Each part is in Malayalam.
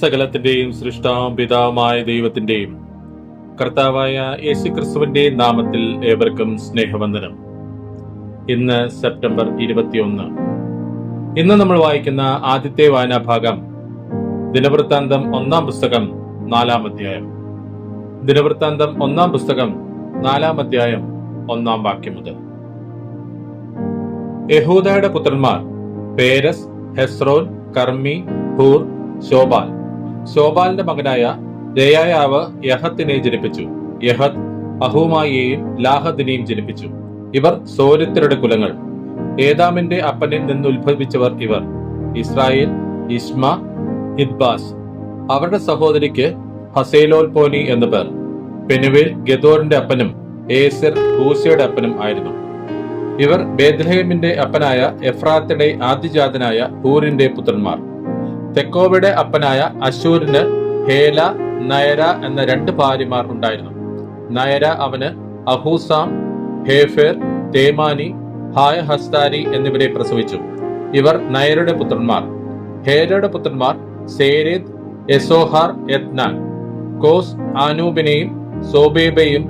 സകലത്തിന്റെയും സൃഷ്ടാവും പിതാവുമായ ദൈവത്തിന്റെയും കർത്താവായ യേശു ക്രിസ്തുവിന്റെ നാമത്തിൽ ഏവർക്കും സ്നേഹവന്ദനം. ഇന്ന് സെപ്റ്റംബർ ഇരുപത്തിയൊന്ന്. ഇന്ന് നമ്മൾ വായിക്കുന്ന ആദ്യത്തെ വായനാഭാഗം ദിനവൃത്താന്തം ഒന്നാം പുസ്തകം നാലാം അധ്യായം. ദിനവൃത്താന്തം ഒന്നാം പുസ്തകം നാലാം അധ്യായം ഒന്നാം വാക്യം മുതൽ. യഹൂദയുടെ പുത്രന്മാർ Perez Hezron Carmi Hur Shobal. ശോബാലിന്റെ മകനായ രയായാവ് യഹത്തിനെ ജനിപ്പിച്ചു. യഹത് അഹുമായിയെയും ലാഹദിനെയും ജനിപ്പിച്ചു. ഇവർ സോരത്യരുടെ കുലങ്ങൾ. ഏതാമിന്റെ അപ്പനിൽ നിന്ന് ഉത്ഭവിച്ചവർ ഇവർ. ഇസ്രായേൽ ഇസ്മ ഇദ്ബാസ് അവരുടെ സഹോദരിക്ക് ഹസേലോൽ പോനി എന്നു പേർ. പെനുവേൽ ഗദോറിന്റെ അപ്പനും ഏസർ ഹൂസയുടെ അപ്പനും ആയിരുന്നു. ഇവർ ബേദ്ലഹേമിന്റെ അപ്പനായ എഫ്രാത്തിന്റെ ആദ്യജാതനായ ഹൂറിന്റെ പുത്രന്മാർ. തെക്കോവയുടെ അപ്പനായ അശൂരിന് ഹേല നയര എന്ന രണ്ട് ഭാര്യമാർ ഉണ്ടായിരുന്നു. നയര അവന് അഹൂസാം ഹേഫേർ തേമാനി ഹായ ഹസ്താരി എന്നിവരെ പ്രസവിച്ചു. ഇവർ നയരയുടെ പുത്രന്മാർ. ഹേരയുടെ പുത്രന്മാർ സേരേദ് എസോഹാർ യത്നാൻ കോസ് ആനൂബിനെയും സോബേബയും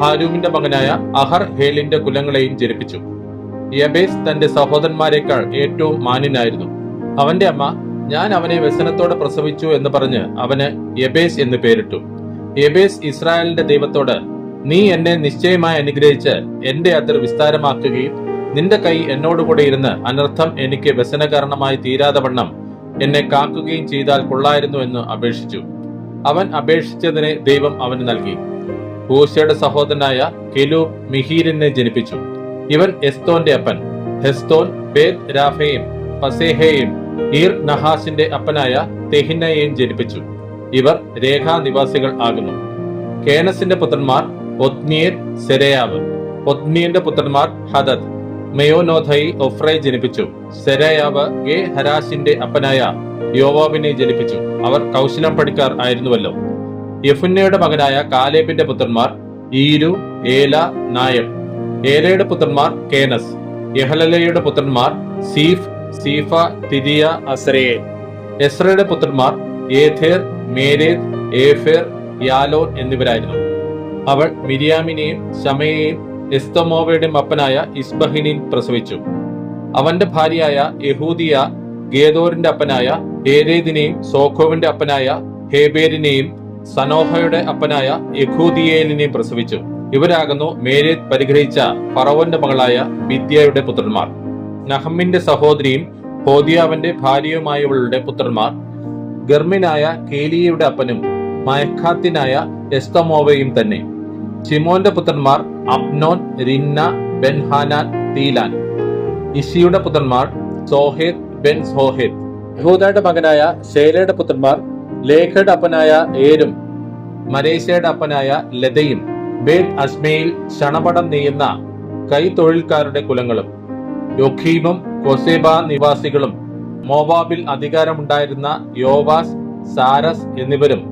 ഹാരൂമിന്റെ മകനായ അഹർ ഹേലിന്റെ കുലങ്ങളെയും ജനിപ്പിച്ചു. യബേസ് തന്റെ സഹോദരന്മാരെക്കാൾ ഏറ്റവും മാന്യനായിരുന്നു. അവന്റെ അമ്മ ഞാൻ അവനെ വ്യസനത്തോടെ പ്രസവിച്ചു എന്ന് പറഞ്ഞ് അവന് എബേസ് എന്ന് പേരിട്ടു. എബേസ് ഇസ്രായേലിന്റെ ദൈവത്തോട് നീ എന്നെ നിശ്ചയമായി അനുഗ്രഹിച്ച് എന്റെ അതിർ വിസ്താരമാക്കുകയും നിന്റെ കൈ എന്നോടുകൂടെ ഇരുന്ന് അനർത്ഥം എനിക്ക് വ്യസനകാരണമായി തീരാതെ വണ്ണം എന്നെ കാക്കുകയും ചെയ്താൽ കൊള്ളായിരുന്നു എന്ന് അപേക്ഷിച്ചു. അവൻ അപേക്ഷിച്ചതിനെ ദൈവം അവന് നൽകി. ഹൂശയുടെ സഹോദരനായ കെലു മിഹീരിനെ ജനിപ്പിച്ചു. ഇവൻ എസ്തോന്റെ അപ്പൻ. ഹെസ്തോൻ ബേദ് രാഫയും പസേഹയും ഈർ നഹാസിന്റെ അപ്പനായ തെഹിനയെയും ജനിപ്പിച്ചു. ഇവർ രേഖാ നിവാസികൾ ആകുന്നു. കേനസിന്റെ പുത്രന്മാർ ഒത്നിയർ സെരയാവ്. ഒത്നിയന്റെ പുത്രന്മാർ ഹദദ്. മെയോനോധയി ഒഫ്രയെ ജനിപ്പിച്ചു. സെരയാവ് ഗെ ഹരാസിന്റെ അപ്പനായ യോവാബിനെ ജനിപ്പിച്ചു. അവർ കൗശലം പഠിക്കാർ ആയിരുന്നുവല്ലോ. യഫുന്നയുടെ മകനായ കാലേബിന്റെ പുത്രന്മാർ ഈരു ഏല നായം ഏലയുടെ പുത്രന്മാർ കേനസ്. യഹലലയുടെ പുത്രന്മാർ സീഫ് സീഫ തിരിയ അസ്രയേൽ. എസ്രയുടെ പുത്രന്മാർ ഏഥേർ മേരേദ് ഏഫേർ യാലോൻ എന്നിവരായിരുന്നു. അവൾ മിരിയാമിനെയും ശമയെയും എസ്തമോവയുടെ അപ്പനായ ഇസ്ബഹിനെയും പ്രസവിച്ചു. അവന്റെ ഭാര്യയായ യഹൂദിയ ഗേദോറിന്റെ അപ്പനായ ഏരേദിനെയും സോഖോവിന്റെ അപ്പനായ ഹേബേരിനെയും സനോഹയുടെ അപ്പനായ യഹൂദിയേലിനെയും പ്രസവിച്ചു. ഇവരാകുന്നു മേരേത് പരിഗ്രഹിച്ച ഫറവന്റെ മകളായ വിദ്യയുടെ പുത്രന്മാർ. നഹമ്മിന്റെ സഹോദരിയും ഹോദിയാവന്റെ ഭാര്യയുമായവളുടെ പുത്രന്മാർ ഗർമിനായ കേലിയയുടെ അപ്പനും മയഖാത്തിനായ എസ്തമോവയും തന്നെ. ചിമോന്റെ പുത്രന്മാർ അബ്നോൻ റിന്ന ബെൻഹാനാൻ തീലാൻ. ഇഷിയുടെ പുത്രന്മാർ സോഹേദ് ബെൻ സോഹേദ് യഹൂദയുടെ മകനായ ശേലയുടെ പുത്രന്മാർ ലേഖയുടെ അപ്പനായ ഏരും. മലേഷ്യയുടെ അപ്പനായ ലതയും ബേത് അസ്മയിൽ ക്ഷണപടം നെയ്യുന്ന കൈത്തൊഴിൽക്കാരുടെ കുലങ്ങളും. യൊഖീമും കൊസേബ നിവാസികളും മോവാബിൽ അധികാരമുണ്ടായിരുന്ന യോവാസ് സാരസ് എന്നിവരും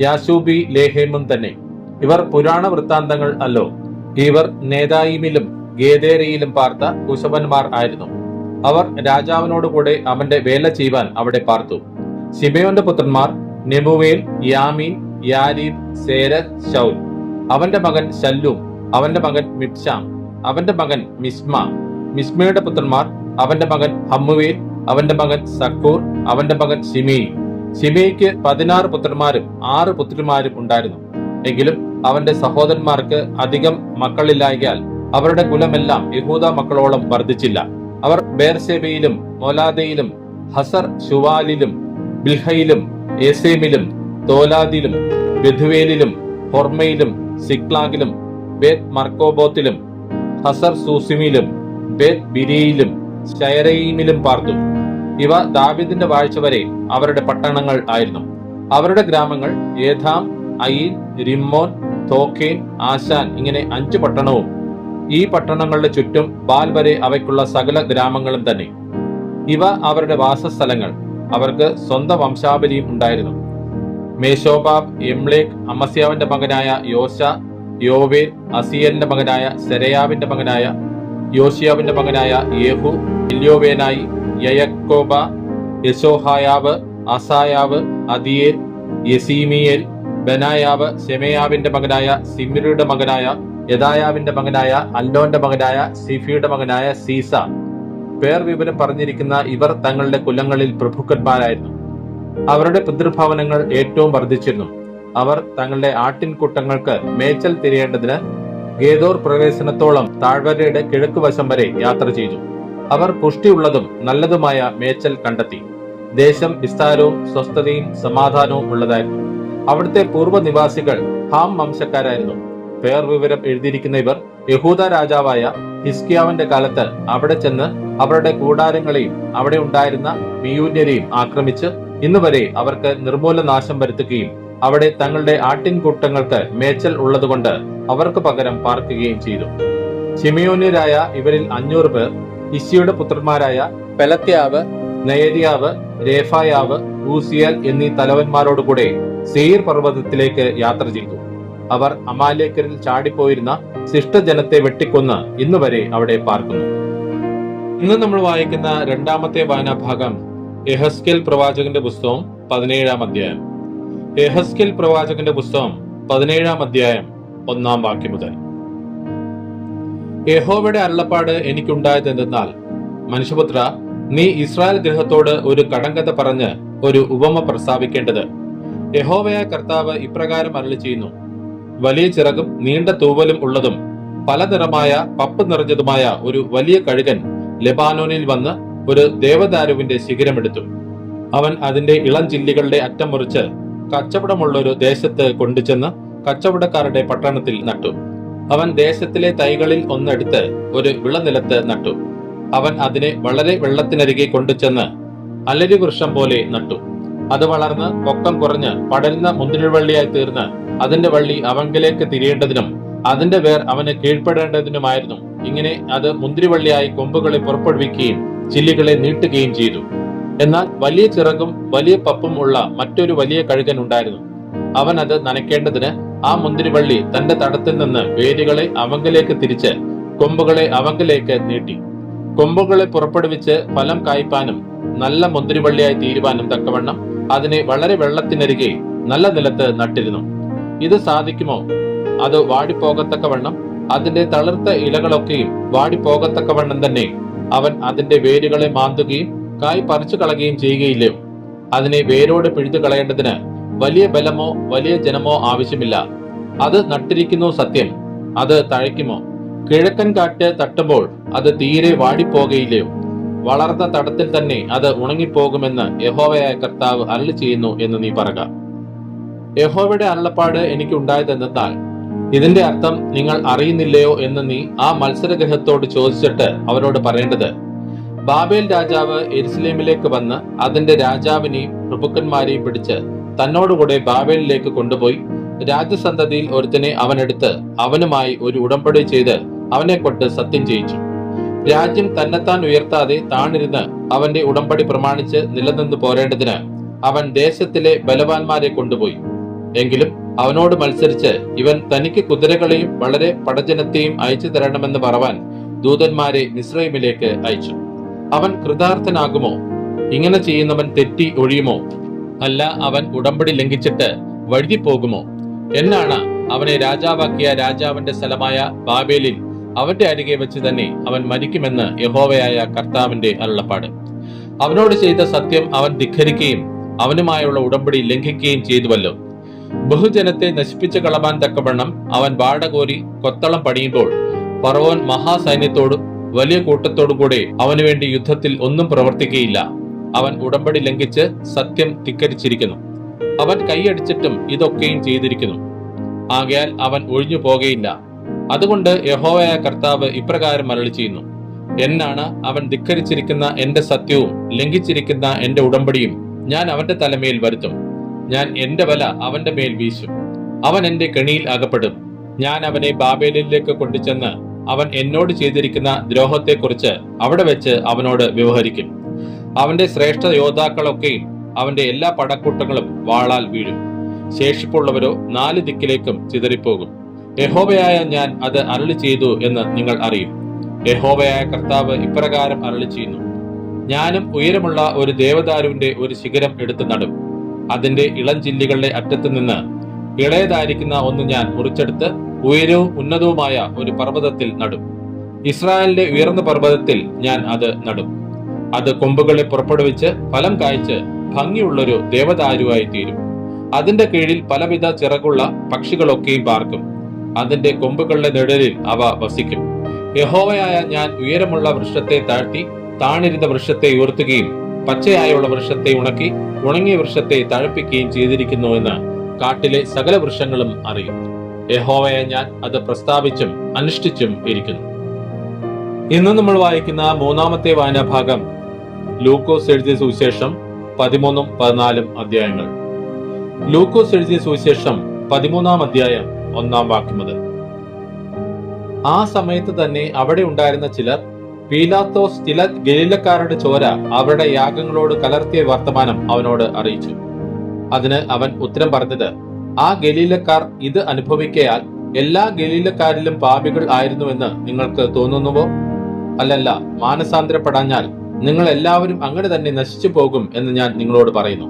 യാസൂബി ലേഹേമും തന്നെ. ഇവർ പുരാണ വൃത്താന്തങ്ങൾ അല്ലോ. ഇവർ നേതായിമിലും ഗേദേരയിലും പാർത്ത കുശവന്മാർ ആയിരുന്നു. അവർ രാജാവിനോടുകൂടെ അവന്റെ വേല ചെയ്യുവാൻ അവിടെ പാർത്തു. ശിബയോന്റെ പുത്രന്മാർ നെമുവേൽ യാമീൻ യാരീബ് സേര ഷൗൽ അവന്റെ മകൻ ശല്ലും അവന്റെ മകൻ മിപ്ഷാം അവന്റെ മകൻ മിസ്മ മിസ്മയുടെ പുത്രന്മാർ അവന്റെ മകൻ ഹമ്മുവേൽ അവന്റെ മകൻ സക്കൂർ അവന്റെ മകൻ ഷിമേയി ഷിമേയ്ക്ക് പതിനാറ് പുത്രന്മാരും ആറ് പുത്രിമാരും ഉണ്ടായിരുന്നു. എങ്കിലും അവന്റെ സഹോദരന്മാർക്ക് അധികം മക്കളില്ലായാൽ അവരുടെ കുലമെല്ലാം യഹൂദ മക്കളോളം വർദ്ധിച്ചില്ല. അവർ ബേർസേബയിലും മൊലാദയിലും ഹസർ ഷുവാലിലും ബിൽഹയിലും ഏസേമിലും തോലാദിലും ബെധുവേലിലും ഹൊർമയിലും സിക്ലാഗിലും ബേത് മർക്കോബോത്തിലും ഹസർ സൂസിമിലും ബേത് ബിരിയിലും ഷയറയിമിലും പാർത്തു. ഇവ ദാവിദിന്റെ വാഴ്ച വരെ അവരുടെ പട്ടണങ്ങൾ ആയിരുന്നു. അവരുടെ ഗ്രാമങ്ങൾ ഏഥാം അയിൽ റിമ്മോൻ തോക്കേൻ ആശാൻ ഇങ്ങനെ അഞ്ചു പട്ടണവും. ഈ പട്ടണങ്ങളുടെ ചുറ്റും ബാൽ വരെ അവയ്ക്കുള്ള സകല ഗ്രാമങ്ങളും തന്നെ. ഇവ അവരുടെ വാസസ്ഥലങ്ങൾ. അവർക്ക് സ്വന്തം വംശാവലിയും ഉണ്ടായിരുന്നു. മേശോബാബ് എംലേഖ് അമസ്യാവിന്റെ മകനായ യോശ യോവേൽ അസിയലിന്റെ മകനായ സെരയാവിന്റെ മകനായ യോഷിയാവിന്റെ മകനായ യേഹു ഇല്യോവേനായി യയക്കോബ യശോഹായാവ് അസായാവ് അദിയേൽ യസീമിയേൽ ബനായാവ് ഷെമയാവിന്റെ മകനായ സിമിറിയുടെ മകനായ യദായാവിന്റെ മകനായ അല്ലോന്റെ മകനായ സിഫിയുടെ മകനായ സീസ. പേർ വിവരം പറഞ്ഞിരിക്കുന്ന ഇവർ തങ്ങളുടെ കുലങ്ങളിൽ പ്രഭുക്കന്മാരായിരുന്നു. അവരുടെ പിതൃഭവനങ്ങൾ ഏറ്റവും വർദ്ധിച്ചിരുന്നു. അവർ തങ്ങളുടെ ആട്ടിൻകൂട്ടങ്ങൾക്ക് മേച്ചൽ തിരിയേണ്ടതിന് ഗേദോർ പ്രവേശനത്തോളം താഴ്വരയുടെ കിഴക്കുവശം വരെ യാത്ര ചെയ്തു. അവർ പുഷ്ടിയുള്ളതും നല്ലതുമായ മേച്ചൽ കണ്ടെത്തി. ദേശം വിസ്താരവും സ്വസ്ഥതയും സമാധാനവും ഉള്ളതായിരുന്നു. അവിടുത്തെ പൂർവ നിവാസികൾ ഹാം വംശക്കാരായിരുന്നു. പേർ വിവരം എഴുതിയിരിക്കുന്ന ഇവർ യഹൂദ രാജാവായ ഹിസ്കിയാവിന്റെ കാലത്ത് അവിടെ ചെന്ന് അവരുടെ കൂടാരങ്ങളെയും അവിടെ ഉണ്ടായിരുന്ന മിയൂന്യരെയും ആക്രമിച്ച് ഇന്നുവരെ അവർക്ക് നിർമൂലനാശം വരുത്തുകയും അവിടെ തങ്ങളുടെ ആട്ടിൻകൂട്ടങ്ങൾക്ക് മേച്ചൽ ഉള്ളതുകൊണ്ട് അവർക്ക് പകരം പാർക്കുകയും ചെയ്തു. ചിമിയോന്യരായ ഇവരിൽ അഞ്ഞൂറ് പേർ ഇശിയുടെ പുത്രന്മാരായ പെലത്യാവ് നയരിയാവ് രേഫായാവ് ഊസിയൽ എന്നീ തലവന്മാരോടുകൂടെ സെയീർ പർവതത്തിലേക്ക് യാത്ര ചെയ്തു. അവർ അമാലേക്കരിൽ ചാടിപ്പോയിരുന്ന ശിഷ്ടജനത്തെ വെട്ടിക്കൊന്ന് ഇന്നുവരെ അവിടെ പാർക്കുന്നു. ഇന്ന് നമ്മൾ വായിക്കുന്ന രണ്ടാമത്തെ വായനാഭാഗം എഹസ്കേൽ പ്രവാചകന്റെ പുസ്തകം പതിനേഴാം അധ്യായം. എഹസ്കേൽ പ്രവാചകന്റെ പുസ്തകം പതിനേഴാം അധ്യായം ഒന്നാം വാക്യം മുതൽ. യഹോവയുടെ അരുളപ്പാട് എനിക്കുണ്ടായത് എന്തെന്നാൽ മനുഷ്യപുത്ര നീ ഇസ്രായേൽ ഗൃഹത്തോട് ഒരു കടങ്കഥ പറഞ്ഞ് ഒരു ഉപമ പ്രസ്താവിക്കേണ്ടത്. യഹോവയായ കർത്താവ് ഇപ്രകാരം അരളി ചെയ്യുന്നു വലിയ ചിറകും നീണ്ട തൂവലും ഉള്ളതും പലനിറമായ പപ്പ് നിറഞ്ഞതുമായ ഒരു വലിയ കഴുകൻ ലെബാനോനിൽ വന്ന് ഒരു ദേവദാരുവിന്റെ ശിഖരമെടുത്തു അവൻ അതിന്റെ ഇളം ചില്ലികളുടെ അറ്റം മുറിച്ച് കച്ചവടമുള്ള ഒരു ദേശത്ത് കൊണ്ടുചെന്ന് കച്ചവടക്കാരുടെ പട്ടണത്തിൽ നട്ടു. അവൻ ദേശത്തിലെ തൈകളിൽ ഒന്നെടുത്ത് ഒരു വിളനിലത്ത് നട്ടു. അവൻ അതിനെ വളരെ വെള്ളത്തിനരികെ കൊണ്ടുചെന്ന് അലരി വൃക്ഷം പോലെ നട്ടു. അത് വളർന്ന് പൊക്കം കുറഞ്ഞ് പടരുന്ന മുന്തിരിവള്ളിയായി തീർന്ന് അതിന്റെ വള്ളി അവങ്കിലേക്ക് തിരിയേണ്ടതിനും അതിന്റെ വേർ അവന് കീഴ്പ്പെടേണ്ടതിനുമായിരുന്നു. ഇങ്ങനെ അത് മുന്തിരിവള്ളിയായി കൊമ്പുകളെ പുറപ്പെടുവിക്കുകയും ചില്ലികളെ നീട്ടുകയും ചെയ്തു. എന്നാൽ വലിയ ചിറകും വലിയ പപ്പും ഉള്ള മറ്റൊരു വലിയ കഴുകൻ ഉണ്ടായിരുന്നു. അവൻ അത് നനയ്ക്കേണ്ടതിന് ആ മുന്തിരിവള്ളി തന്റെ തടത്തിൽ നിന്ന് വേരുകളെ അവങ്കിലേക്ക് തിരിച്ച് കൊമ്പുകളെ അവങ്കിലേക്ക് നീട്ടി. കൊമ്പുകളെ പുറപ്പെടുവിച്ച് ഫലം കായ്പാനും നല്ല മുന്തിരിവള്ളിയായി തീരുവാനും തക്കവണ്ണം അതിനെ വളരെ വെള്ളത്തിനരികെ നല്ല നിലത്ത് നട്ടിരുന്നു. ഇത് സാധിക്കുമോ? അത് വാടിപ്പോകത്തക്കവണ്ണം അതിന്റെ തളിർത്ത ഇലകളൊക്കെയും വാടിപ്പോകത്തക്കവണ്ണം തന്നെ അവൻ അതിന്റെ വേരുകളെ മാന്തുകയും കായ് പറിച്ചു കളയുകയും ചെയ്യുകയില്ലയോ അതിനെ വേരോട് പിഴുതു കളയേണ്ടതിന് വലിയ ബലമോ വലിയ ജനമോ ആവശ്യമില്ല. അത് നട്ടിരിക്കുന്നു സത്യം. അത് തഴയ്ക്കുമോ? കിഴക്കൻ കാറ്റ് തട്ടുമ്പോൾ അത് തീരെ വാടിപ്പോകയില്ലയോ വളർന്ന തടത്തിൽ തന്നെ അത് ഉണങ്ങിപ്പോകുമെന്ന് യഹോവയായ കർത്താവ് അരളി ചെയ്യുന്നു എന്ന് നീ പറക. യഹോവയുടെ അരുളപ്പാട് എനിക്ക് ഉണ്ടായതെന്നാൽ ഇതിന്റെ അർത്ഥം നിങ്ങൾ അറിയുന്നില്ലയോ എന്ന് നീ ആ മത്സരഗ്രഹത്തോട് ചോദിച്ചിട്ട് അവരോട് പറയേണ്ടത് ബാബേൽ രാജാവ് എരുസലേമിലേക്ക് വന്ന് അതിന്റെ രാജാവിനെയും പ്രഭുക്കന്മാരെയും പിടിച്ച് തന്നോടുകൂടെ ബാബേലിലേക്ക് കൊണ്ടുപോയി. രാജസന്തതിയിൽ ഒരുത്തനെ അവനെടുത്ത് അവനുമായി ഒരു ഉടമ്പടി ചെയ്ത് അവനെ കൊണ്ട് സത്യം ചെയ്യിച്ചു. രാജ്യം തന്നെത്താൻ ഉയർത്താതെ താണിരുന്ന് അവന്റെ ഉടമ്പടി പ്രമാണിച്ച് നിലനിന്ന് പോരേണ്ടതിന് അവൻ ദേശത്തിലെ ബലവാന്മാരെ കൊണ്ടുപോയി. എങ്കിലും അവനോട് മത്സരിച്ച് ഇവൻ തനിക്ക് കുതിരകളെയും വളരെ പടജനത്തെയും അയച്ചു തരണമെന്ന് പറവാൻ ദൂതന്മാരെ മിസ്രൈമിലേക്ക് അയച്ചു. അവൻ കൃതാർത്ഥനാകുമോ? ഇങ്ങനെ ചെയ്യുന്നവൻ തെറ്റി ഒഴിയുമോ? അല്ല അവൻ ഉടമ്പടി ലംഘിച്ചിട്ട് വഴുതി പോകുമോ എന്നാണ് അവനെ രാജാവാക്കിയ രാജാവിന്റെ സ്ഥലമായ ബാബേലിൽ അവന്റെ അരികെ വെച്ച് തന്നെ അവൻ മരിക്കുമെന്ന് യഹോവയായ കർത്താവിന്റെ അരുളപ്പാട്. അവനോട് ചെയ്ത സത്യം അവൻ ധിഖരിക്കുകയും അവനുമായുള്ള ഉടമ്പടി ലംഘിക്കുകയും ചെയ്തുവല്ലോ. ബഹുജനത്തെ നശിപ്പിച്ചു കളവാൻ തക്കവണ്ണം അവൻ വാടകോരി കൊത്തളം പണിയുമ്പോൾ പറവോൻ മഹാസൈന്യത്തോടും വലിയ കൂട്ടത്തോടു കൂടെ അവനു വേണ്ടി യുദ്ധത്തിൽ ഒന്നും പ്രവർത്തിക്കുകയില്ല അവൻ ഉടമ്പടി ലംഘിച്ച് സത്യം ധിക്കരിച്ചിരിക്കുന്നു. അവൻ കൈയടിച്ചിട്ടും ഇതൊക്കെയും ചെയ്തിരിക്കുന്നു. ആകയാൽ അവൻ ഒഴിഞ്ഞു പോകയില്ല. അതുകൊണ്ട് യഹോവയായ കർത്താവ് ഇപ്രകാരം അരളി ചെയ്യുന്നു എന്നാണ് അവൻ ധിക്കരിച്ചിരിക്കുന്ന എന്റെ സത്യവും ലംഘിച്ചിരിക്കുന്ന എന്റെ ഉടമ്പടിയും ഞാൻ അവന്റെ തലമേൽ വരുത്തും. ഞാൻ എന്റെ വല അവന്റെ മേൽ വീശും. അവൻ എന്റെ കെണിയിൽ അകപ്പെടും. ഞാൻ അവനെ ബാബേലിലേക്ക് കൊണ്ടുചെന്ന് അവൻ എന്നോട് ചെയ്തിരിക്കുന്ന ദ്രോഹത്തെക്കുറിച്ച് അവിടെ വെച്ച് അവനോട് വ്യവഹരിക്കും. അവന്റെ ശ്രേഷ്ഠ യോദ്ധാക്കളൊക്കെയും അവന്റെ എല്ലാ പടക്കൂട്ടങ്ങളും വാളാൽ വീഴും. ശേഷിപ്പുള്ളവരോ നാല് ദിക്കിലേക്കും ചിതറിപ്പോകും. യഹോബയായ ഞാൻ അത് അരളി ചെയ്തു എന്ന് നിങ്ങൾ അറിയും. യഹോബയായ കർത്താവ് ഇപ്രകാരം അരളി ചെയ്യുന്നു. ഞാനും ഉയരമുള്ള ഒരു ദേവദാരുവിന്റെ ഒരു ശിഖരം എടുത്തു നടും. അതിന്റെ ഇളം ചില്ലികളുടെ അറ്റത്ത് നിന്ന് ഇളയതായിരിക്കുന്ന ഒന്ന് ഞാൻ മുറിച്ചെടുത്ത് ഉയരവും ഉന്നതവുമായ ഒരു പർവതത്തിൽ നടും. ഇസ്രായേലിന്റെ ഉയർന്ന പർവതത്തിൽ ഞാൻ അത് നടും. അത് കൊമ്പുകളെ പുറപ്പെടുവിച്ച് ഫലം കായ്ച്ച് ഭംഗിയുള്ളൊരു ദേവദാരുവായി തീരും. അതിന്റെ കീഴിൽ പലവിധ ചിറകുള്ള പക്ഷികളൊക്കെയും പാർക്കും. അതിന്റെ കൊമ്പുകളുടെ നിഴലിൽ അവ വസിക്കും. യഹോവയായ ഞാൻ ഉയരമുള്ള വൃക്ഷത്തെ താഴ്ത്തി താണിരുന്ന വൃക്ഷത്തെ ഉയർത്തുകയും പച്ചയായുള്ള വൃക്ഷത്തെ ഉണക്കി ഉണങ്ങിയ വൃക്ഷത്തെ തഴപ്പിക്കുകയും ചെയ്തിരിക്കുന്നു എന്ന് കാട്ടിലെ സകല വൃക്ഷങ്ങളും അറിയും. യഹോവയെ ഞാൻ അത് പ്രസ്താവിച്ചും അനുഷ്ഠിച്ചും ഇരിക്കുന്നു. ഇന്ന് നമ്മൾ വായിക്കുന്ന മൂന്നാമത്തെ വായനാഭാഗം ലൂക്കോസ് എഴുതിയ സുവിശേഷം പതിമൂന്നും പതിനാലും അധ്യായങ്ങൾ. ലൂക്കോസ് എഴുതിയ സുവിശേഷം പതിമൂന്നാം അധ്യായം ഒന്നാം വാക്യം മുതൽ. ആ സമയത്ത് തന്നെ അവിടെ ഉണ്ടായിരുന്ന ചിലർ പീലാത്തോസ് ചില ഗലീലക്കാരുടെ ചോര അവരുടെ യാഗങ്ങളോട് കലർത്തിയ വർത്തമാനം അവനോട് അറിയിച്ചു. അതിന് അവൻ ഉത്തരം പറഞ്ഞത് ആ ഗലീലക്കാർ ഇത് അനുഭവിക്കയാൽ എല്ലാ ഗലീലക്കാരിലും പാപികൾ ആയിരുന്നുവെന്ന് നിങ്ങൾക്ക് തോന്നുന്നുവോ? അല്ലല്ല മാനസാന്തരപ്പെടാഞ്ഞാൽ നിങ്ങൾ എല്ലാവരും അങ്ങനെ തന്നെ നശിച്ചു പോകും എന്ന് ഞാൻ നിങ്ങളോട് പറയുന്നു.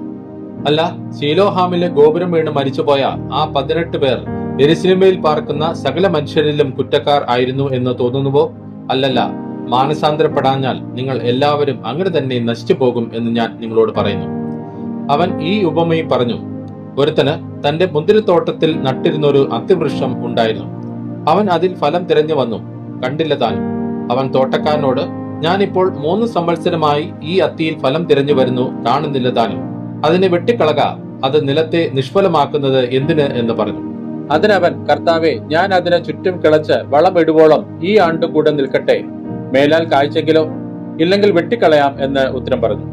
അല്ല ശീലോഹാമിലെ ഗോപുരം വീണ് മരിച്ചുപോയ ആ പതിനെട്ട് പേർ എരിശിലിമയിൽ പാർക്കുന്ന സകല മനുഷ്യരിലും കുറ്റക്കാർ ആയിരുന്നു എന്ന് തോന്നുന്നുവോ? അല്ലല്ല മാനസാന്തരപ്പെടാഞ്ഞാൽ നിങ്ങൾ എല്ലാവരും അങ്ങനെ തന്നെ നശിച്ചു പോകും എന്ന് ഞാൻ നിങ്ങളോട് പറയുന്നു. അവൻ ഈ ഉപമയും പറഞ്ഞു ഒരുത്തന് തന്റെ മുന്തിരിത്തോട്ടത്തിൽ നട്ടിരുന്നൊരു അത്തിവൃക്ഷം ഉണ്ടായിരുന്നു. അവൻ അതിൽ ഫലം തിരഞ്ഞു വന്നു. കണ്ടില്ല താനും അവൻ തോട്ടക്കാരനോട് ഞാൻ ഇപ്പോൾ മൂന്ന് സംവത്സരമായി ഈ അത്തിയിൽ ഫലം തിരഞ്ഞു വരുന്നു കാണുന്നില്ല താനും അതിനെ വെട്ടിക്കളക. അത് നിലത്തെ നിഷ്ഫലമാക്കുന്നത് എന്തിന്? എന്ന് പറഞ്ഞു. അതിനവൻ കർത്താവെ ഞാൻ അതിനെ ചുറ്റും കിളച്ച് വളമിടുവോളം ഈ ആണ്ടും കൂടെ നിൽക്കട്ടെ. മേലാൽ കാഴ്ചെങ്കിലോ? ഇല്ലെങ്കിൽ വെട്ടിക്കളയാം എന്ന് ഉത്തരം പറഞ്ഞു.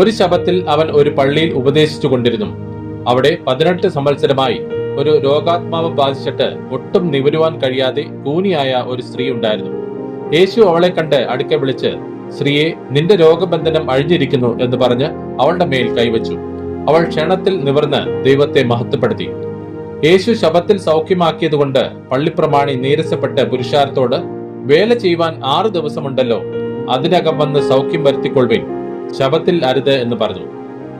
ഒരു ശബത്തിൽ അവൻ ഒരു പള്ളിയിൽ ഉപദേശിച്ചു കൊണ്ടിരുന്നു അവിടെ പതിനെട്ട് സംവത്സരമായി ഒരു രോഗാത്മാവ് ബാധിച്ചിട്ട് ഒട്ടും നിവരുവാൻ കഴിയാതെ കൂനിയായ ഒരു സ്ത്രീ ഉണ്ടായിരുന്നു. യേശു അവളെ കണ്ട് അടുക്കെ വിളിച്ച് സ്ത്രീയെ നിന്റെ രോഗബന്ധനം അഴിഞ്ഞിരിക്കുന്നു എന്ന് പറഞ്ഞ് അവളുടെ മേൽ കൈവച്ചു. അവൾ ക്ഷണത്തിൽ നിവർന്ന് ദൈവത്തെ മഹത്വപ്പെടുത്തി. യേശു ശബത്തിൽ സൗഖ്യമാക്കിയതുകൊണ്ട് പള്ളിപ്രമാണി നീരസപ്പെട്ട് പുരുഷാരത്തോട് വേല ചെയ്യുവാൻ ആറു ദിവസമുണ്ടല്ലോ അതിനകം വന്ന് സൗഖ്യം വരുത്തിക്കൊള്ളുവിൻ ശബത്തിൽ അരുത് എന്ന് പറഞ്ഞു.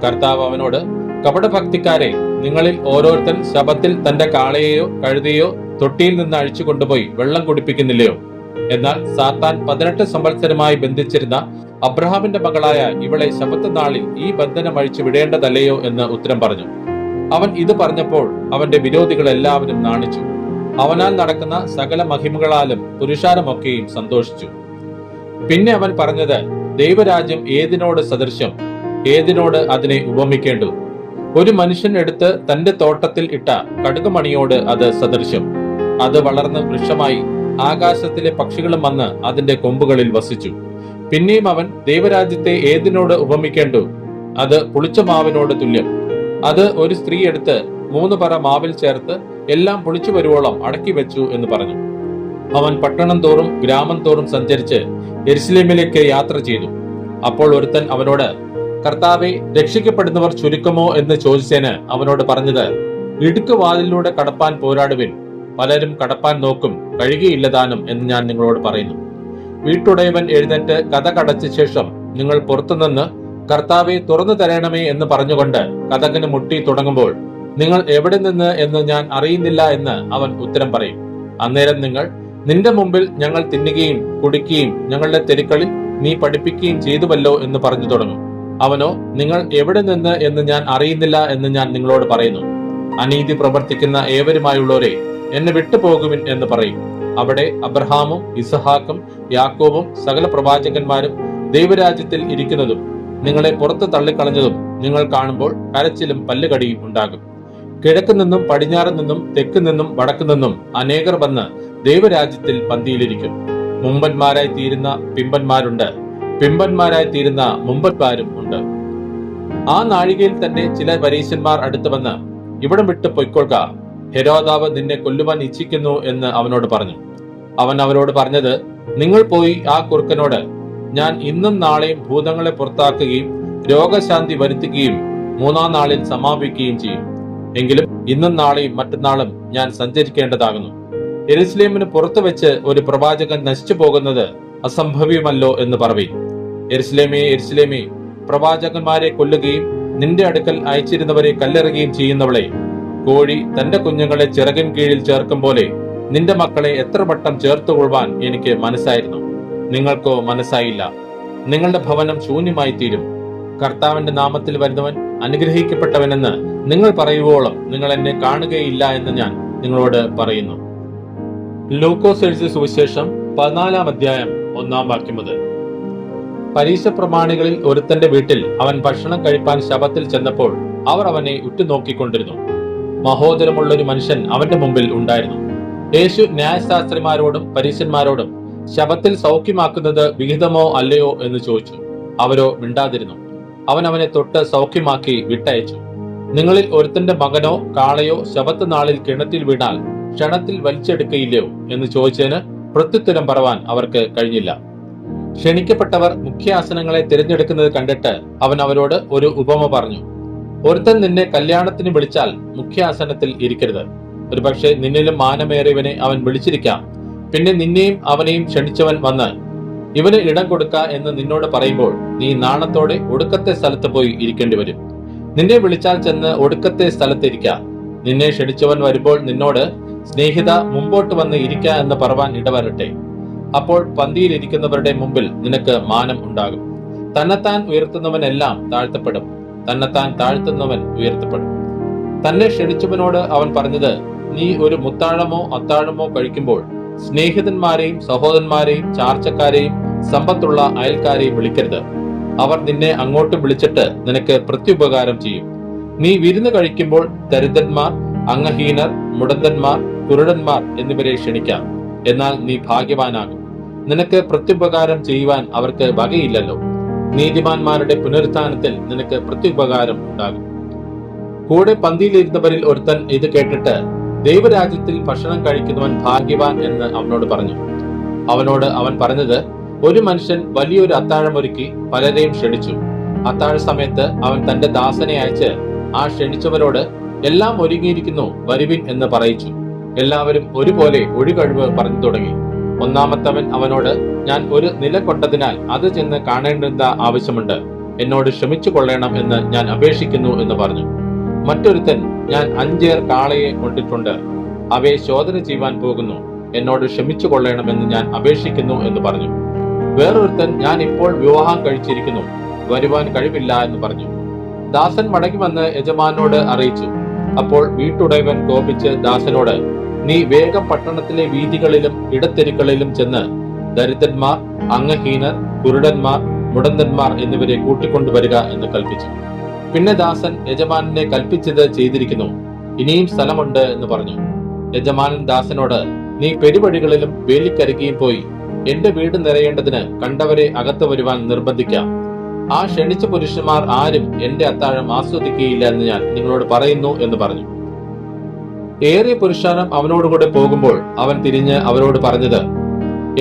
കർത്താവ് അവനോട് കപടഭക്തിക്കാരെ നിങ്ങളിൽ ഓരോരുത്തൻ ശബത്തിൽ തന്റെ കാളയെയോ കഴുതയോ തൊട്ടിയിൽ നിന്ന് അഴിച്ചു കൊണ്ടുപോയി വെള്ളം കുടിപ്പിക്കുന്നില്ലയോ? എന്നാൽ സാത്താൻ പതിനെട്ട് സംവത്സരമായി ബന്ധിച്ചിരുന്ന അബ്രഹാമിന്റെ മകളായ ഇവളെ ശബത്ത് നാളിൽ ഈ ബന്ധനം അഴിച്ചു വിടേണ്ടതല്ലയോ എന്ന് ഉത്തരം പറഞ്ഞു. അവൻ ഇത് പറഞ്ഞപ്പോൾ അവന്റെ വിരോധികൾ എല്ലാവരും നാണിച്ചു. അവനാൽ നടക്കുന്ന സകല മഹിമകളാലും പുരുഷാരമൊക്കെയും സന്തോഷിച്ചു. പിന്നെ അവൻ പറഞ്ഞത് ദൈവരാജ്യം ഏതിനോട് സദൃശ്യം? ഏതിനോട് അതിനെ ഉപമിക്കേണ്ടു? ഒരു മനുഷ്യൻ എടുത്ത് തന്റെ തോട്ടത്തിൽ ഇട്ട കടുകുമണിയോട് അത് സദൃശ്യം. അത് വളർന്ന് വൃക്ഷമായി ആകാശത്തിലെ പക്ഷികളും വന്ന് അതിന്റെ കൊമ്പുകളിൽ വസിച്ചു. പിന്നെയും അവൻ ദൈവരാജ്യത്തെ ഏതിനോട് ഉപമിക്കേണ്ടു? അത് പുളിച്ച മാവിനോട് തുല്യം. അത് ഒരു സ്ത്രീ എടുത്ത് മൂന്ന് പറ മാവിൽ ചേർത്ത് എല്ലാം പുളിച്ചു വരുവോളം അടക്കി വെച്ചു എന്ന് പറഞ്ഞു. അവൻ പട്ടണം തോറും ഗ്രാമം തോറും സഞ്ചരിച്ച് എരുസലേമിലേക്ക് യാത്ര ചെയ്തു. അപ്പോൾ ഒരുത്തൻ അവനോട് കർത്താവെ രക്ഷിക്കപ്പെടുന്നവർ ചുരുക്കമോ എന്ന് ചോദിച്ചേന് അവനോട് പറഞ്ഞത് ഇടുക്ക് വാതിലിലൂടെ കടപ്പാൻ പോരാടുവിൻ. പലരും കടപ്പാൻ നോക്കും കഴിയുകയില്ലതാനും എന്ന് ഞാൻ നിങ്ങളോട് പറയുന്നു. വീട്ടുടയവൻ എഴുന്നേറ്റ് കഥ കടച്ച ശേഷം നിങ്ങൾ പുറത്തുനിന്ന് കർത്താവെ തുറന്നു തരണമേ എന്ന് പറഞ്ഞുകൊണ്ട് കഥകിന് മുട്ടി തുടങ്ങുമ്പോൾ നിങ്ങൾ എവിടെ നിന്ന് എന്ന് ഞാൻ അറിയുന്നില്ല എന്ന് അവൻ ഉത്തരം പറയും. അന്നേരം നിങ്ങൾ നിന്റെ മുമ്പിൽ ഞങ്ങൾ തിന്നുകയും കുടിക്കുകയും ഞങ്ങളുടെ തെരുക്കളിൽ നീ പഠിപ്പിക്കുകയും ചെയ്തുവല്ലോ എന്ന് പറഞ്ഞു തുടങ്ങും. അവനോ നിങ്ങൾ എവിടെ നിന്ന് എന്ന് ഞാൻ അറിയുന്നില്ല എന്ന് ഞാൻ നിങ്ങളോട് പറയുന്നു. അനീതി പ്രവർത്തിക്കുന്ന ഏവരുമായുള്ളവരെ എന്നെ വിട്ടുപോകുവിൻ എന്ന് പറയും. അവിടെ അബ്രഹാമും ഇസഹാക്കും യാക്കോബും സകല പ്രവാചകന്മാരും ദൈവരാജ്യത്തിൽ ഇരിക്കുന്നതും നിങ്ങളെ പുറത്ത് തള്ളിക്കളഞ്ഞതും നിങ്ങൾ കാണുമ്പോൾ കരച്ചിലും പല്ലുകടിയും ഉണ്ടാകും. കിഴക്ക് നിന്നും പടിഞ്ഞാറ് നിന്നും തെക്ക് നിന്നും വടക്ക് നിന്നും അനേകർ വന്ന് ദൈവരാജ്യത്തിൽ പന്തിയിലിരിക്കും. മുമ്പന്മാരായി തീരുന്ന പിമ്പന്മാരുണ്ട്. പിമ്പന്മാരായി തീരുന്ന മുമ്പന്മാരും ഉണ്ട്. ആ നാഴികയിൽ തന്നെ ചില പരീശന്മാർ അടുത്തു വന്ന് ഇവിടം വിട്ട് പൊയ്ക്കൊള്ളുക. ഹെരോദാവ് നിന്നെ കൊല്ലുവാൻ ഇച്ഛിക്കുന്നു എന്ന് അവനോട് പറഞ്ഞു. അവൻ അവരോട് പറഞ്ഞത് നിങ്ങൾ പോയി ആ കുറുക്കനോട് ഞാൻ ഇന്നും നാളെയും ഭൂതങ്ങളെ പുറത്താക്കുകയും രോഗശാന്തി വരുത്തുകയും മൂന്നാം നാളിൽ സമാപിക്കുകയും ചെയ്യും. എങ്കിലും ഇന്നും നാളെയും മറ്റന്നാളും ഞാൻ സഞ്ചരിക്കേണ്ടതാകുന്നു. എരുസലേമിന് പുറത്തു വെച്ച് ഒരു പ്രവാചകൻ നശിച്ചു പോകുന്നത് അസംഭവ്യമല്ലോ എന്ന് പറവീൻ. എരുസലേമേ എരുസലേമേ പ്രവാചകന്മാരെ കൊല്ലുകയും നിന്റെ അടുക്കൽ അയച്ചിരുന്നവരെ കല്ലെറുകയും ചെയ്യുന്നവളെ. കോഴി തന്റെ കുഞ്ഞുങ്ങളെ ചിറകിൻ കീഴിൽ ചേർക്കും പോലെ നിന്റെ മക്കളെ എത്ര വട്ടം ചേർത്തുകൊള്ളുവാൻ എനിക്ക് മനസ്സായിരുന്നു. നിങ്ങൾക്കോ മനസ്സായില്ല. നിങ്ങളുടെ ഭവനം ശൂന്യമായി തീരും കർത്താവിന്റെ നാമത്തിൽ വരുന്നവൻ അനുഗ്രഹിക്കപ്പെട്ടവനെന്ന് നിങ്ങൾ പറയുവോളം നിങ്ങൾ എന്നെ കാണുകയില്ല എന്ന് ഞാൻ നിങ്ങളോട് പറയുന്നു. ലൂക്കോസ് എഴുതിയ സുവിശേഷം പതിനാലാം അധ്യായം ഒന്നാം വാക്യം മുതൽ. പരീക്ഷ പ്രമാണികളിൽ ഒരുത്തന്റെ വീട്ടിൽ അവൻ ഭക്ഷണം കഴിപ്പാൻ ശബത്തിൽ ചെന്നപ്പോൾ അവർ അവനെ ഉറ്റുനോക്കിക്കൊണ്ടിരുന്നു. മഹോദരമുള്ള ഒരു മനുഷ്യൻ അവന്റെ മുമ്പിൽ ഉണ്ടായിരുന്നു. യേശു ന്യായശാസ്ത്രിമാരോടും പരീശന്മാരോടും ശബത്തിൽ സൗഖ്യമാക്കുന്നത് വിഹിതമോ അല്ലയോ എന്ന് ചോദിച്ചു. അവരോ മിണ്ടാതിരുന്നു. അവൻ അവനെ തൊട്ട് സൗഖ്യമാക്കി വിട്ടയച്ചു. നിങ്ങളിൽ ഒരുത്തന്റെ മകനോ കാളയോ ശബത്ത് നാളിൽ കിണറ്റിൽ വീണാൽ ക്ഷണത്തിൽ വലിച്ചെടുക്കയില്ലയോ എന്ന് ചോദിച്ചതിന് പ്രത്യുത്തരം പറവാൻ അവർക്ക് കഴിഞ്ഞില്ല. ക്ഷണിക്കപ്പെട്ടവർ മുഖ്യാസനങ്ങളെ തിരഞ്ഞെടുക്കുന്നത് കണ്ടിട്ട് അവൻ അവരോട് ഒരു ഉപമ പറഞ്ഞു. ഒരുത്തൻ നിന്നെ കല്യാണത്തിന് വിളിച്ചാൽ മുഖ്യാസനത്തിൽ ഇരിക്കരുത്. ഒരുപക്ഷെ നിന്നിലും മാനമേറിയവനെ അവൻ വിളിച്ചിരിക്കാം. പിന്നെ നിന്നെയും അവനെയും ക്ഷണിച്ചവൻ വന്ന് ഇവന് ഇടം കൊടുക്ക എന്ന് നിന്നോട് പറയുമ്പോൾ നീ നാണത്തോടെ ഒടുക്കത്തെ സ്ഥലത്ത് പോയി ഇരിക്കേണ്ടി വരും. നിന്നെ വിളിച്ചാൽ ചെന്ന് ഒടുക്കത്തെ സ്ഥലത്തിരിക്കാം നിന്നെ ക്ഷണിച്ചവൻ വരുമ്പോൾ നിന്നോട് സ്നേഹിത മുമ്പോട്ട് വന്ന് ഇരിക്ക എന്ന് പറവാൻ ഇടവരട്ടെ. അപ്പോൾ പന്തിയിലിരിക്കുന്നവരുടെ മുമ്പിൽ നിനക്ക് മാനം ഉണ്ടാകും. തന്നെത്താൻ ഉയർത്തുന്നവനെല്ലാം താഴ്ത്തപ്പെടും. തന്നെത്താൻ താഴ്ത്തുന്നവൻ ഉയർത്തപ്പെടും. തന്നെ ക്ഷണിച്ചവനോട് അവൻ പറഞ്ഞത് നീ ഒരു മുത്താഴമോ അത്താഴമോ കഴിക്കുമ്പോൾ സ്നേഹിതന്മാരെയും സഹോദരന്മാരെയും ചാർച്ചക്കാരെയും സമ്പത്തുള്ള അയൽക്കാരെയും വിളിക്കരുത്. അവർ നിന്നെ അങ്ങോട്ട് വിളിച്ചിട്ട് നിനക്ക് പ്രത്യുപകാരം ചെയ്യും. നീ വിരുന്ന് കഴിക്കുമ്പോൾ ദരിദ്രന്മാർ അംഗഹീനർ മുടന്തന്മാർ കുരുടന്മാർ എന്നിവരെ ക്ഷണിക്കാം. എന്നാൽ നീ ഭാഗ്യവാനാകും. നിനക്ക് പ്രത്യുപകാരം ചെയ്യുവാൻ അവർക്ക് വകയില്ലല്ലോ. നീതിമാന്മാരുടെ പുനരുത്ഥാനത്തിൽ നിനക്ക് പ്രത്യുപകാരം ഉണ്ടാകും. കൂടെ പന്തിയിലിരുന്നവരിൽ ഒരുത്തൻ ഇത് കേട്ടിട്ട് ദൈവരാജ്യത്തിൽ ഭക്ഷണം കഴിക്കുന്നവൻ ഭാഗ്യവാൻ എന്ന് അവനോട് പറഞ്ഞു. അവനോട് അവൻ പറഞ്ഞത് ഒരു മനുഷ്യൻ വലിയൊരു അത്താഴം ഒരുക്കി പലരെയും ക്ഷണിച്ചു. അത്താഴ സമയത്ത് അവൻ തന്റെ ദാസനെ അയച്ച് ആ ക്ഷണിച്ചവരോട് എല്ലാം ഒരുങ്ങിയിരിക്കുന്നു വരുവിൻ എന്ന് പറയിച്ചു. എല്ലാവരും ഒരുപോലെ ഒഴികഴിവ് പറഞ്ഞു തുടങ്ങി. ഒന്നാമത്തവൻ അവനോട് ഞാൻ ഒരു നില കൊണ്ടതിനാൽ അത് ചെന്ന് കാണേണ്ടുന്ന ആവശ്യമുണ്ട്. എന്നോട് ക്ഷമിച്ചു കൊള്ളണം എന്ന് ഞാൻ അപേക്ഷിക്കുന്നു എന്ന് പറഞ്ഞു. മറ്റൊരുത്തൻ ഞാൻ അഞ്ചേർ കാളയെ കൊണ്ടിട്ടുണ്ട്. അവയെ ശോധന ചെയ്യുവാൻ പോകുന്നു. എന്നോട് ക്ഷമിച്ചു കൊള്ളണമെന്ന് ഞാൻ അപേക്ഷിക്കുന്നു എന്ന് പറഞ്ഞു. വേറൊരുത്തൻ ഞാൻ ഇപ്പോൾ വിവാഹം കഴിച്ചിരിക്കുന്നു. വരുവാൻ കഴിവില്ല എന്ന് പറഞ്ഞു. ദാസൻ മടങ്ങി വന്ന് യജമാനോട് അറിയിച്ചു. അപ്പോൾ വീട്ടുടയവൻ കോപിച്ച് ദാസനോട് നീ വേഗം പട്ടണത്തിലെ വീതികളിലും ഇടത്തെരുക്കളിലും ചെന്ന് ദരിദ്രന്മാർ അംഗഹീനർ കുരുടന്മാർ മുടന്തന്മാർ എന്നിവരെ കൂട്ടിക്കൊണ്ടുവരിക എന്ന് കൽപ്പിച്ചു. പിന്നെ ദാസൻ യജമാനെ കൽപ്പിച്ചത് ചെയ്തിരിക്കുന്നു. ഇനിയും സ്ഥലമുണ്ട് എന്ന് പറഞ്ഞു. യജമാനൻ ദാസനോട് നീ പെരുവഴികളിലും വേലിക്കരികയും പോയി. എന്റെ വീട് നിറയേണ്ടതിന് കണ്ടവരെ അകത്തു വരുവാൻ നിർബന്ധിക്കാം. ആ ക്ഷണിച്ച പുരുഷന്മാർ ആരും എന്റെ അത്താഴം ആസ്വദിക്കുകയില്ല എന്ന് ഞാൻ നിങ്ങളോട് പറയുന്നു എന്ന് പറഞ്ഞു. ഏറിയ പുരുഷാനം അവനോടുകൂടെ പോകുമ്പോൾ അവൻ തിരിഞ്ഞ് അവരോട് പറഞ്ഞത്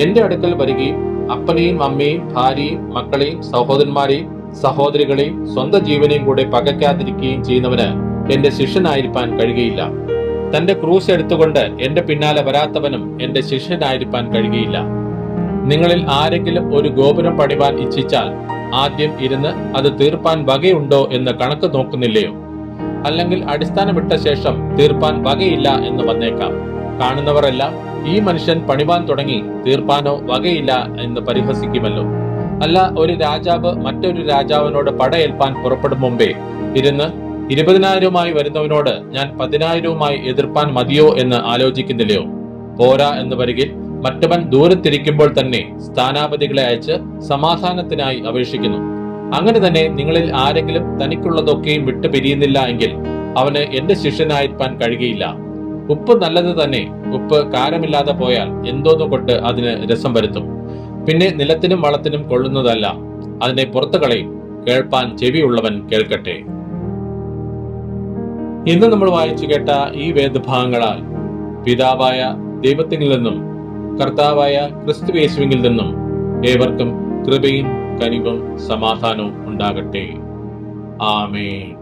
എന്റെ അടുക്കൽ വരികയും അപ്പനെയും അമ്മയും ഭാര്യയും മക്കളെയും സഹോദരന്മാരെയും സഹോദരികളെയും സ്വന്തം ജീവനെയും കൂടെ പകയ്ക്കാതിരിക്കുകയും ചെയ്യുന്നവന് എന്റെ ശിഷ്യനായിരിക്കാൻ കഴിയുകയില്ല. തന്റെ ക്രൂസ് എടുത്തുകൊണ്ട് എന്റെ പിന്നാലെ വരാത്തവനും എന്റെ ശിഷ്യനായിരിക്കാൻ കഴിയുകയില്ല. നിങ്ങളിൽ ആരെങ്കിലും ഒരു ഗോപുരം പണിവാൻ ഇച്ഛിച്ചാൽ ആദ്യം ഇരുന്ന് അത് തീർപ്പാൻ വകയുണ്ടോ എന്ന് കണക്ക് നോക്കുന്നില്ലയോ? അല്ലെങ്കിൽ അടിസ്ഥാനമിട്ട ശേഷം തീർപ്പാൻ വകയില്ല എന്ന് വന്നേക്കാം. കാണുന്നവരെല്ലാം ഈ മനുഷ്യൻ പണിവാൻ തുടങ്ങി തീർപ്പാനോ വകയില്ല എന്ന് പരിഹസിക്കുമല്ലോ. അല്ല ഒരു രാജാവ് മറ്റൊരു രാജാവിനോട് പടയേൽപ്പാൻ പുറപ്പെടും മുമ്പേ ഇരുന്ന് ഇരുപതിനായിരവുമായി വരുന്നവനോട് ഞാൻ പതിനായിരവുമായി എതിർപ്പാൻ മതിയോ എന്ന് ആലോചിക്കുന്നില്ലയോ? പോരാ എന്ന് വരികിൽ മറ്റവൻ ദൂരത്തിരിക്കുമ്പോൾ തന്നെ സ്ഥാനാപതികളെ അയച്ച് സമാധാനത്തിനായി അപേക്ഷിക്കുന്നു. അങ്ങനെ തന്നെ നിങ്ങളിൽ ആരെങ്കിലും തനിക്കുള്ളതൊക്കെയും വിട്ടു പിരിയുന്നില്ല എങ്കിൽ അവന് എന്റെ ശിഷ്യനായിരിക്കാൻ കഴിയുകയില്ല. ഉപ്പ് നല്ലത് തന്നെ ഉപ്പ് കാരമില്ലാതെ പോയാൽ എന്തോന്നു കൊണ്ട് അതിന് രസം വരുത്തും. പിന്നെ നിലത്തിനും വളത്തിനും കൊള്ളുന്നതല്ല അതിനെ പുറത്തു കളയും കേൾപ്പാൻ ചെവിയുള്ളവൻ കേൾക്കട്ടെ. ഇന്ന് നമ്മൾ വായിച്ചു കേട്ട ഈ വേദഭാഗങ്ങളാൽ പിതാവായ ദൈവത്തിൽ നിന്നും കർത്താവായ ക്രിസ്തുവേശുവിൽ നിന്നും ഏവർക്കും കൃപയും കനിവും സമാധാനവും ഉണ്ടാകട്ടെ. ആമേൻ.